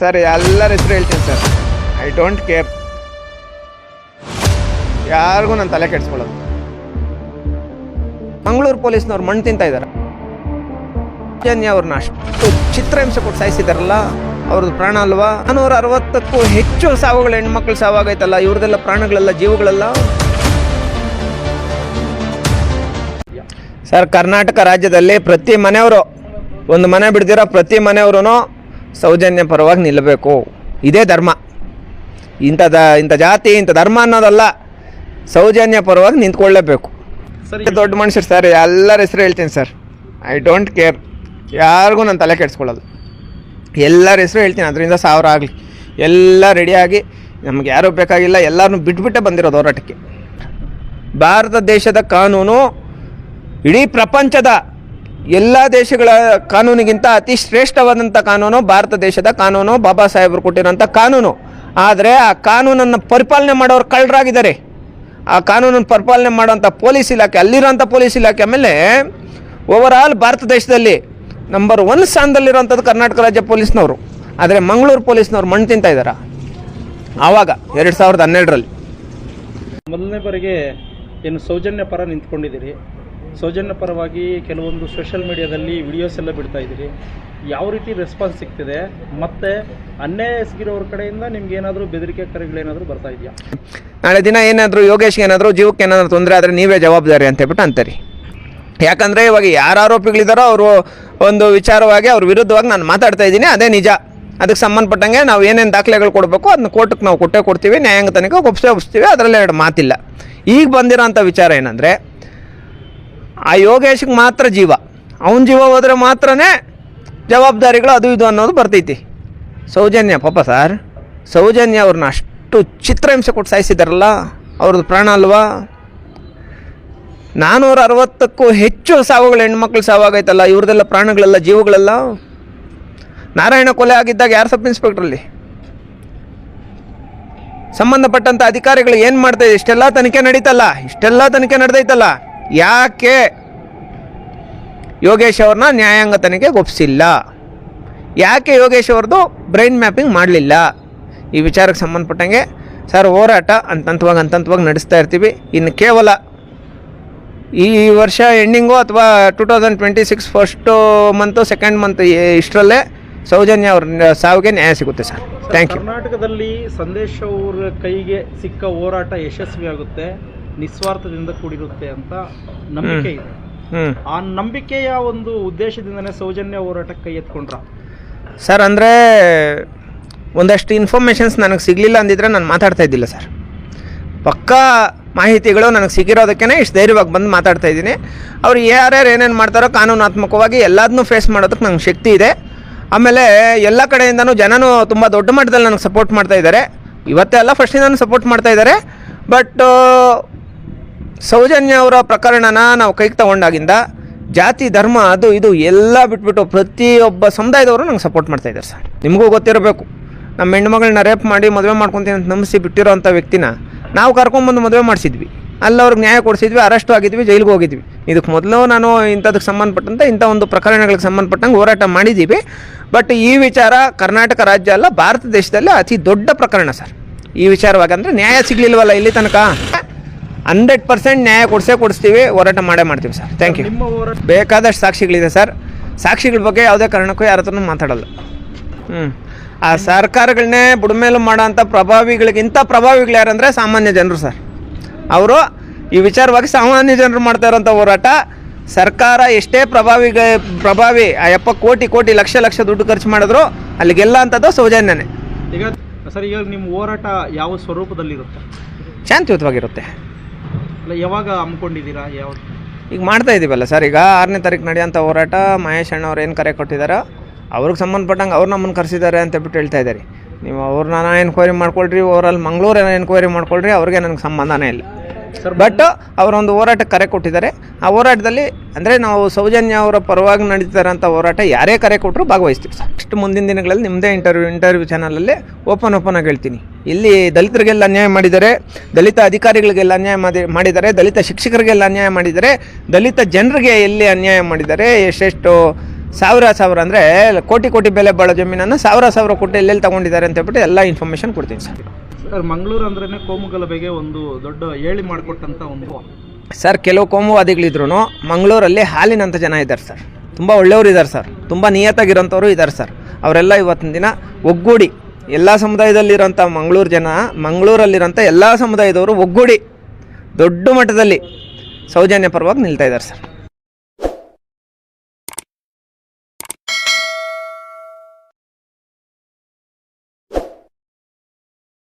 Sir, ಎಲ್ಲರ ಹೆಸರು ಹೇಳ್ತೀನಿ ಸರ್. ಐ ಡೋಂಟ್ ಕೇರ್ ಯಾರಿಗೂ ನಾನು ತಲೆ ಕೆಡಿಸ್ಕೊಳ್ಳೋದು. ಮಂಗಳೂರು ಪೊಲೀಸ್ನವ್ರು ಮಣ್ಣು ತಿಂತ ಇದ್ದಾರೆ. ಜನ್ಯ ಅವ್ರನ್ನ ಅಷ್ಟು ಚಿತ್ರಹಿಂಸೆ ಕೊಟ್ಟು ಸಾಯಿಸಿದಾರಲ್ಲ, ಅವ್ರದ್ದು ಪ್ರಾಣ ಅಲ್ವಾ? ನಾನೂರ ಅರವತ್ತಕ್ಕೂ ಹೆಚ್ಚು ಸಾವುಗಳು ಹೆಣ್ಮಕ್ಳು ಸಾವಾಗೈತಲ್ಲ, ಇವ್ರದೆಲ್ಲ ಪ್ರಾಣಗಳೆಲ್ಲ ಜೀವಗಳೆಲ್ಲ? ಸರ್, ಕರ್ನಾಟಕ ರಾಜ್ಯದಲ್ಲಿ ಪ್ರತಿ ಮನೆಯವರು, ಒಂದು ಮನೆ ಬಿಡ್ದಿರೋ ಪ್ರತಿ ಮನೆಯವರು ಸೌಜನ್ಯ ಪರವಾಗಿ ನಿಲ್ಲಬೇಕು. ಇದೇ ಧರ್ಮ. ಇಂಥ ದ ಇಂಥ ಜಾತಿ ಇಂಥ ಧರ್ಮ ಅನ್ನೋದಲ್ಲ ಸೌಜನ್ಯ ಪರವಾಗಿ ನಿಂತ್ಕೊಳ್ಳೇಬೇಕು. ಸರ್. ದೊಡ್ಡ ಮನುಷ್ಯರು ಸರ್ ಎಲ್ಲರ ಹೆಸರು ಹೇಳ್ತೀನಿ ಸರ್. ಐ ಡೋಂಟ್ ಕೇರ್ ಯಾರಿಗೂ ನಾನು ತಲೆ ಕೆಡಿಸ್ಕೊಳ್ಳೋದು. ಎಲ್ಲರ ಹೆಸರು ಹೇಳ್ತೀನಿ ಅದರಿಂದ ಸಾವಿರ ಆಗಲಿ. ಎಲ್ಲ ರೆಡಿಯಾಗಿ ನಮ್ಗೆ ಯಾರೂ ಬೇಕಾಗಿಲ್ಲ ಎಲ್ಲರನ್ನೂ ಬಿಟ್ಬಿಟ್ಟೆ ಬಂದಿರೋದು ಹೋರಾಟಕ್ಕೆ. ಭಾರತ ದೇಶದ ಕಾನೂನು ಇಡೀ ಪ್ರಪಂಚದ ಎಲ್ಲ ದೇಶಗಳ ಕಾನೂನಿಗಿಂತ ಅತಿ ಶ್ರೇಷ್ಠವಾದಂಥ ಕಾನೂನು ಭಾರತ ದೇಶದ ಕಾನೂನು, ಬಾಬಾ ಸಾಹೇಬರು ಕೊಟ್ಟಿರೋಂಥ ಕಾನೂನು. ಆದರೆ ಆ ಕಾನೂನನ್ನು ಪರಿಪಾಲನೆ ಮಾಡೋರು ಕಳ್ಳರಾಗಿದ್ದಾರೆ. ಆ ಕಾನೂನನ್ನು ಪರಿಪಾಲನೆ ಮಾಡೋಂಥ ಪೊಲೀಸ್ ಇಲಾಖೆ ಅಲ್ಲಿರೋಂಥ ಪೊಲೀಸ್ ಇಲಾಖೆ ಆಮೇಲೆ ಓವರ್ ಭಾರತ ದೇಶದಲ್ಲಿ ನಂಬರ್ ಒನ್ ಸ್ಥಾನದಲ್ಲಿರುವಂಥದ್ದು ಕರ್ನಾಟಕ ರಾಜ್ಯ ಪೊಲೀಸ್ನವರು. ಆದರೆ ಮಂಗಳೂರು ಪೊಲೀಸ್ನವ್ರು ಮಣ್ಣು ತಿಂತಾ ಇದ್ದಾರಾ? ಆವಾಗ ಎರಡು ಸಾವಿರದ ಹನ್ನೆರಡರಲ್ಲಿ. ಮೊದಲನೇ ಬಾರಿಗೆ ಏನು ಸೌಜನ್ಯ ಪರ ನಿಂತ್ಕೊಂಡಿದ್ದೀರಿ. ಸೌಜನ್ಯ ಪರವಾಗಿ ಕೆಲವೊಂದು ಸೋಷಿಯಲ್ ಮೀಡಿಯಾದಲ್ಲಿ ವಿಡಿಯೋಸ್ ಎಲ್ಲ ಬಿಡ್ತಾ ಇದ್ದೀರಿ. ಯಾವ ರೀತಿ ರೆಸ್ಪಾನ್ಸ್ ಸಿಗ್ತಿದೆ? ಮತ್ತು ಅನ್ಯಾಯ ಸಿಗಿರೋರ ಕಡೆಯಿಂದ ನಿಮ್ಗೆ ಏನಾದರೂ ಬೆದರಿಕೆ ಕರೆಗಳೇನಾದರೂ ಬರ್ತಾ ಇದೆಯಾ? ನಾಳೆ ದಿನ ಏನಾದರೂ ಯೋಗೇಶ್ಗೆ ಏನಾದರೂ, ಜೀವಕ್ಕೆ ಏನಾದರೂ ತೊಂದರೆ ಆದರೆ ನೀವೇ ಜವಾಬ್ದಾರಿ ಅಂತ ಹೇಳ್ಬಿಟ್ಟು ಅಂತಾರೆ. ಯಾಕಂದರೆ ಇವಾಗ ಯಾರು ಆರೋಪಿಗಳಿದ್ದಾರೋ ಅವರು ಒಂದು ವಿಚಾರವಾಗಿ ಅವ್ರ ವಿರುದ್ಧವಾಗಿ ನಾನು ಮಾತಾಡ್ತಾ ಇದ್ದೀನಿ, ಅದೇ ನಿಜ. ಅದಕ್ಕೆ ಸಂಬಂಧಪಟ್ಟಂಗೆ ನಾವು ಏನೇನು ದಾಖಲೆಗಳು ಕೊಡಬೇಕು ಅದನ್ನ ಕೋರ್ಟ್ಗೆ ನಾವು ಕೊಟ್ಟೇ ಕೊಡ್ತೀವಿ, ನ್ಯಾಯಾಂಗ ತನಿಖೆ ಒಪ್ಸೇ ಒಪ್ಸ್ತೀವಿ, ಅದರಲ್ಲಿ ಎರಡು ಮಾತಿಲ್ಲ. ಈಗ ಬಂದಿರೋಂಥ ವಿಚಾರ ಏನಂದರೆ ಆ ಯೋಗೇಶಿಗೆ ಮಾತ್ರ ಜೀವ. ಅವನ ಜೀವ ಹೋದರೆ ಮಾತ್ರನೇ ಜವಾಬ್ದಾರಿಗಳು ಅದು ಇದು ಅನ್ನೋದು ಬರ್ತೈತಿ. ಸೌಜನ್ಯ, ಪಾಪ ಸರ್. ಸೌಜನ್ಯ ಅವ್ರನ್ನ ಅಷ್ಟು ಚಿತ್ರಹಿಂಸೆ ಕೊಟ್ಟು ಸಾಯಿಸಿದಾರಲ್ಲ, ಅವ್ರದ್ದು ಪ್ರಾಣ ಅಲ್ವಾ? ನಾನ್ನೂರ ಅರವತ್ತಕ್ಕೂ ಹೆಚ್ಚು ಸಾವುಗಳು ಹೆಣ್ಮಕ್ಳು ಸಾವಾಗೈತಲ್ಲ, ಇವ್ರದೆಲ್ಲ ಪ್ರಾಣಗಳೆಲ್ಲ ಜೀವಗಳೆಲ್ಲ? ನಾರಾಯಣ ಕೊಲೆ ಆಗಿದ್ದಾಗ ಯಾರು ಸಬ್ ಇನ್ಸ್ಪೆಕ್ಟ್ರಲ್ಲಿ ಸಂಬಂಧಪಟ್ಟಂಥ ಅಧಿಕಾರಿಗಳು ಏನು ಮಾಡ್ತಾ ಇದೆ? ಇಷ್ಟೆಲ್ಲ ತನಿಖೆ ನಡೀತಲ್ಲ, ಇಷ್ಟೆಲ್ಲ ತನಿಖೆ ನಡೆದೈತಲ್ಲ. ಯಾಕೆ ಯೋಗೇಶ್ ಅವ್ರನ್ನ ನ್ಯಾಯಾಂಗ ತನಿಖೆಗೆ ಒಪ್ಪಿಸಿಲ್ಲ ಯಾಕೆ ಯೋಗೇಶ್ ಅವ್ರದ್ದು ಬ್ರೈನ್ ಮ್ಯಾಪಿಂಗ್ ಮಾಡಲಿಲ್ಲ? ಈ ವಿಚಾರಕ್ಕೆ ಸಂಬಂಧಪಟ್ಟಂಗೆ, ಸರ್, ಹೋರಾಟ ಅಂತಂತವಾಗಿ ಅಂತಂತವಾಗಿ ನಡೆಸ್ತಾ ಇರ್ತೀವಿ. ಇನ್ನು ಕೇವಲ ಈ ವರ್ಷ ಎಂಡಿಂಗು ಅಥವಾ two thousand twenty six first month second month ಇಷ್ಟರಲ್ಲೇ Soujanya ಅವ್ರ ಸಾವಿಗೆ ನ್ಯಾಯ ಸಿಗುತ್ತೆ, ಸರ್. ಥ್ಯಾಂಕ್ ಯು ಕರ್ನಾಟಕದಲ್ಲಿ ಸಂದೇಶ್ ಅವರ ಕೈಗೆ ಸಿಕ್ಕ ಹೋರಾಟ ಯಶಸ್ವಿಯಾಗುತ್ತೆ. ನಿಸ್ವಾರ್ಥದಿಂದ ಕೂಡಿರುತ್ತೆ ಅಂತ ನಂಬಿಕೆ ಇದೆ. ಆ ನಂಬಿಕೆಯ ಒಂದು ಉದ್ದೇಶದಿಂದನೇ ಸೌಜನ್ಯ ಹೋರಾಟಕ್ಕೆ ಕೈ ಎತ್ಕೊಂಡ್ರ? ಸರ್ ಅಂದರೆ ಒಂದಷ್ಟು ಇನ್ಫಾರ್ಮೇಷನ್ಸ್ ನನಗೆ ಸಿಗಲಿಲ್ಲ ಅಂದಿದ್ರೆ ನಾನು ಮಾತಾಡ್ತಾ ಇದ್ದಿಲ್ಲ ಸರ್. ಪಕ್ಕಾ ಮಾಹಿತಿಗಳು ನನಗೆ ಸಿಗಿರೋದಕ್ಕೇ ಇಷ್ಟು ಧೈರ್ಯವಾಗಿ ಬಂದು ಮಾತಾಡ್ತಾ ಇದ್ದೀನಿ. ಅವ್ರು ಯಾರ್ಯಾರು ಏನೇನು ಮಾಡ್ತಾರೋ ಕಾನೂನಾತ್ಮಕವಾಗಿ ಎಲ್ಲದನ್ನೂ ಫೇಸ್ ಮಾಡೋದಕ್ಕೆ ನಂಗೆ ಶಕ್ತಿ ಇದೆ. ಆಮೇಲೆ ಎಲ್ಲ ಕಡೆಯಿಂದನೂ ಜನನೂ ತುಂಬ ದೊಡ್ಡ ಮಟ್ಟದಲ್ಲಿ ನನಗೆ ಸಪೋರ್ಟ್ ಮಾಡ್ತಾ ಇದ್ದಾರೆ. ಇವತ್ತೇ ಅಲ್ಲ ಫಸ್ಟಿಂದನೂ ಸಪೋರ್ಟ್ ಮಾಡ್ತಾ ಇದ್ದಾರೆ. ಬಟ್ ಸೌಜನ್ಯ ಅವರ ಪ್ರಕರಣನ ನಾವು ಕೈಗೆ ತಗೊಂಡಾಗಿಂದ ಜಾತಿ, ಧರ್ಮ, ಅದು, ಇದು ಎಲ್ಲ ಬಿಟ್ಬಿಟ್ಟು ಪ್ರತಿಯೊಬ್ಬ ಸಮುದಾಯದವರು ನಂಗೆ ಸಪೋರ್ಟ್ ಮಾಡ್ತಾ ಇದ್ದಾರೆ ಸರ್. ನಿಮಗೂ ಗೊತ್ತಿರಬೇಕು. ನಮ್ಮ ಹೆಣ್ಮಗಳನ್ನ ರೇಪ್ ಮಾಡಿ ಮದುವೆ ಮಾಡ್ಕೊತೀನಿ ಅಂತ ನಂಬಿಸಿ ಬಿಟ್ಟಿರೋ ಅಂಥ ವ್ಯಕ್ತಿನ ನಾವು ಕರ್ಕೊಂಬಂದು ಮದುವೆ ಮಾಡಿಸಿದ್ವಿ. ಅಲ್ಲಿ ಅವ್ರಿಗೆ ನ್ಯಾಯ ಕೊಡಿಸಿದ್ವಿ ಅರೆಸ್ಟ್ ಆಗಿದ್ವಿ, ಜೈಲಿಗೆ ಹೋಗಿದ್ವಿ. ಇದಕ್ಕೆ ಮೊದಲು ನಾನು ಇಂಥದಕ್ಕೆ ಸಂಬಂಧಪಟ್ಟಂತೆ ಇಂಥ ಒಂದು ಪ್ರಕರಣಗಳಿಗೆ ಸಂಬಂಧಪಟ್ಟಂಗೆ ಹೋರಾಟ ಮಾಡಿದ್ದೀವಿ. ಬಟ್ ಈ ವಿಚಾರ ಕರ್ನಾಟಕ ರಾಜ್ಯ ಅಲ್ಲ, ಭಾರತ ದೇಶದಲ್ಲಿ ಅತಿ ದೊಡ್ಡ ಪ್ರಕರಣ ಸರ್. ಈ ವಿಚಾರವಾಗಿ ಅಂದರೆ ನ್ಯಾಯ ಸಿಗಲಿಲ್ವಲ್ಲ ಇಲ್ಲಿ ತನಕ? ಹಂಡ್ರೆಡ್ ಪರ್ಸೆಂಟ್ ನ್ಯಾಯ ಕೊಡಿಸೇ ಕೊಡಿಸ್ತೀವಿ ಹೋರಾಟ ಮಾಡೇ ಮಾಡ್ತೀವಿ ಸರ್. ಥ್ಯಾಂಕ್ ಯು ನಿಮ್ಮ ಹೋರಾಟ ಬೇಕಾದಷ್ಟು ಸಾಕ್ಷಿಗಳಿದೆ ಸರ್. ಸಾಕ್ಷಿಗಳ ಬಗ್ಗೆ ಯಾವುದೇ ಕಾರಣಕ್ಕೂ ಯಾರ ಹತ್ರನೂ ಮಾತಾಡಲ್ಲ. ಹ್ಞೂ ಆ ಸರ್ಕಾರಗಳನ್ನೇ ಬುಡಮೇಲು ಮಾಡೋಂಥ ಪ್ರಭಾವಿಗಳಿಗಿಂತ ಪ್ರಭಾವಿಗಳು ಯಾರಂದರೆ ಸಾಮಾನ್ಯ ಜನರು ಸರ್. ಅವರು ಈ ವಿಚಾರವಾಗಿ ಸಾಮಾನ್ಯ ಜನರು ಮಾಡ್ತಾ ಇರೋಂಥ ಹೋರಾಟ. ಸರ್ಕಾರ ಎಷ್ಟೇ ಪ್ರಭಾವಿ ಪ್ರಭಾವಿ ಆ ಎಪ್ಪ ಕೋಟಿ ಕೋಟಿ ಲಕ್ಷ ಲಕ್ಷ ದುಡ್ಡು ಖರ್ಚು ಮಾಡಿದ್ರು ಅಲ್ಲಿಗೆಲ್ಲ ಅಂಥದ್ದು ಸೌಜನ್ಯನೇ. ಈಗ ಸರ್ ಈಗ ನಿಮ್ಮ ಹೋರಾಟ ಯಾವ ಸ್ವರೂಪದಲ್ಲಿರುತ್ತೆ? ಶಾಂತಿಯುತವಾಗಿರುತ್ತೆ. ಅಲ್ಲ ಯಾವಾಗ ಹಮ್ಮಿಕೊಂಡಿದ್ದೀರಾ? ಯಾವ ಈಗ ಮಾಡ್ತಾ ಇದ್ದೀವಲ್ಲ ಸರ್, ಈಗ ಆರನೇ ತಾರೀಕು ನಡೆಯೋಂಥ ಹೋರಾಟ, ಮಹೇಶ್ ಅಣ್ಣ ಅವ್ರು ಏನು ಕರೆ ಕೊಟ್ಟಿದ್ದಾರೋ ಅವ್ರಿಗೆ ಸಂಬಂಧಪಟ್ಟಂಗೆ ಅವ್ರು ನಮ್ಮನ್ನು ಕರೆಸಿದ್ದಾರೆ ಅಂತ ಬಿಟ್ಟು ಹೇಳ್ತಾ ಇದ್ದಾರೆ. ನೀವು ಅವ್ರನ್ನ ಎನ್ಕ್ವೈರಿ ಮಾಡ್ಕೊಳ್ರಿ ಓವರಲ್ ಮಂಗಳೂರು ಎನ್ಕ್ವೈರಿ ಮಾಡ್ಕೊಳ್ರಿ, ಅವ್ರಿಗೆ ನನಗೆ ಸಂಬಂಧನೇ ಇಲ್ಲ. ಬಟ್ ಅವರೊಂದು ಹೋರಾಟ ಕರೆ ಕೊಟ್ಟಿದ್ದಾರೆ. ಆ ಹೋರಾಟದಲ್ಲಿ ಅಂದರೆ ನಾವು ಸೌಜನ್ಯ ಅವರ ಪರವಾಗಿ ನಡೀತಾರಂಥ ಹೋರಾಟ ಯಾರೇ ಕರೆ ಕೊಟ್ಟರು ಭಾಗವಹಿಸ್ತೀವಿ. ಸರ್ ನೆಕ್ಸ್ಟ್ ಮುಂದಿನ ದಿನಗಳಲ್ಲಿ ನಿಮ್ಮದೇ ಇಂಟರ್ವ್ಯೂ ಇಂಟರ್ವ್ಯೂ ಚಾನಲಲ್ಲಿ ಓಪನ್ ಓಪನ್ ಆಗಿ ಹೇಳ್ತೀನಿ. ಇಲ್ಲಿ ದಲಿತರಿಗೆಲ್ಲ ಅನ್ಯಾಯ ಮಾಡಿದ್ದಾರೆ ದಲಿತ ಅಧಿಕಾರಿಗಳಿಗೆಲ್ಲ ಅನ್ಯಾಯ ಮಾಡಿ ಮಾಡಿದ್ದಾರೆ ದಲಿತ ಶಿಕ್ಷಕರಿಗೆಲ್ಲ ಅನ್ಯಾಯ ಮಾಡಿದ್ದಾರೆ ದಲಿತ ಜನರಿಗೆ ಎಲ್ಲಿ ಅನ್ಯಾಯ ಮಾಡಿದ್ದಾರೆ ಎಷ್ಟೆಷ್ಟು ಸಾವಿರ ಸಾವಿರ ಅಂದರೆ ಕೋಟಿ ಕೋಟಿ ಬೆಲೆ ಬಾಳೋ ಜಮೀನನ್ನು ಸಾವಿರ ಸಾವಿರ ಕೋಟಿ ಎಲ್ಲೆಲ್ಲಿ ತೊಗೊಂಡಿದ್ದಾರೆ ಅಂತ ಹೇಳ್ಬಿಟ್ಟು ಎಲ್ಲ ಇನ್ಫಾರ್ಮೇಷನ್ ಕೊಡ್ತೀನಿ ಸರ್. ಸರ್, ಮಂಗಳೂರು ಅಂದ್ರೇ ಕೋಮುಗಲಭೆಗೆ ಒಂದು ದೊಡ್ಡ ಹೇಳಿ ಮಾಡಿಕೊಟ್ಟಂಥ ಒಂದು ಸರ್, ಕೆಲವು ಕೋಮುವಾದಿಗಳಿದ್ರು ಮಂಗಳೂರಲ್ಲಿ ಹಾಲಿನಂಥ ಜನ ಇದ್ದಾರೆ ಸರ್. ತುಂಬ ಒಳ್ಳೆಯವರು ಇದ್ದಾರೆ ಸರ್. ತುಂಬ ನಿಯತ್ತಾಗಿರೋಂಥವ್ರು ಇದ್ದಾರೆ ಸರ್. ಅವರೆಲ್ಲ ಇವತ್ತಿನ ದಿನ ಒಗ್ಗೂಡಿ ಎಲ್ಲ ಸಮುದಾಯದಲ್ಲಿರೋಂಥ ಮಂಗಳೂರು ಜನ ಮಂಗಳೂರಲ್ಲಿರೋಂಥ ಎಲ್ಲ ಸಮುದಾಯದವರು ಒಗ್ಗೂಡಿ ದೊಡ್ಡ ಮಟ್ಟದಲ್ಲಿ ಸೌಜನ್ಯ ಪರವಾಗಿ ನಿಲ್ತಾ ಇದ್ದಾರೆ ಸರ್.